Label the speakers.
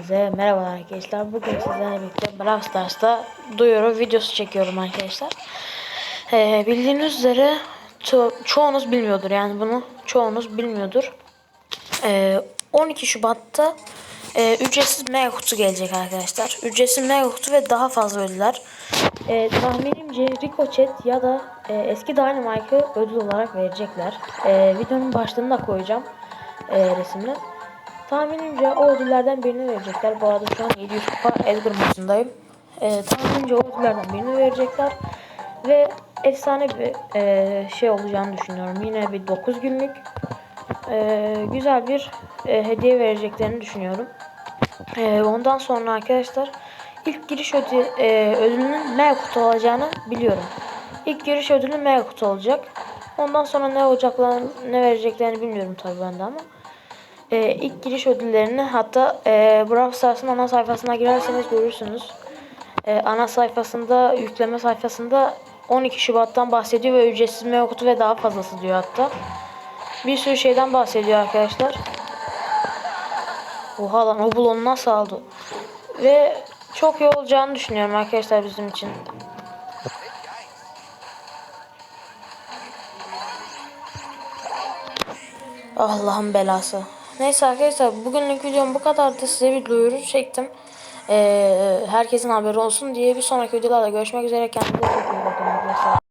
Speaker 1: Size merhaba arkadaşlar. Bugün sizlerle birlikte Brawl Stars'ta duyuru videosu çekiyorum arkadaşlar. Ee, bildiğiniz üzere ço- çoğunuz bilmiyordur yani bunu çoğunuz bilmiyordur. Ee, 12 Şubat'ta e, ücretsiz mega kutu gelecek arkadaşlar. Ücretsiz mega kutu ve daha fazla ödüller. Ee, tahminimce Ricochet ya da e, eski Dynamite'ı ödül olarak verecekler. Ee, videonun başlığını da koyacağım e, resimle. Tahminimce o ödüllerden birini verecekler. Bu arada şu an 700 kupa Edgar maçındayım. Ee, tahminimce o ödüllerden birini verecekler. Ve efsane bir e, şey olacağını düşünüyorum. Yine bir 9 günlük e, güzel bir e, hediye vereceklerini düşünüyorum. E, ondan sonra arkadaşlar ilk giriş ödü, e, ödülünün mega kutu olacağını biliyorum. İlk giriş ödülü mega kutu olacak. Ondan sonra ne olacaklarını, ne vereceklerini bilmiyorum tabii ben de ama e, ilk giriş ödüllerini hatta e, Brawl Stars'ın ana sayfasına girerseniz görürsünüz. E, ana sayfasında yükleme sayfasında 12 Şubat'tan bahsediyor ve ücretsiz meyve ve daha fazlası diyor hatta. Bir sürü şeyden bahsediyor arkadaşlar. Oha lan o balonu nasıl aldı? Ve çok iyi olacağını düşünüyorum arkadaşlar bizim için. Allah'ın belası. Neyse arkadaşlar bugünlük videom bu kadardı. Size bir duyuru çektim. Ee, herkesin haberi olsun diye bir sonraki videolarda görüşmek üzere. Kendinize iyi bakın arkadaşlar.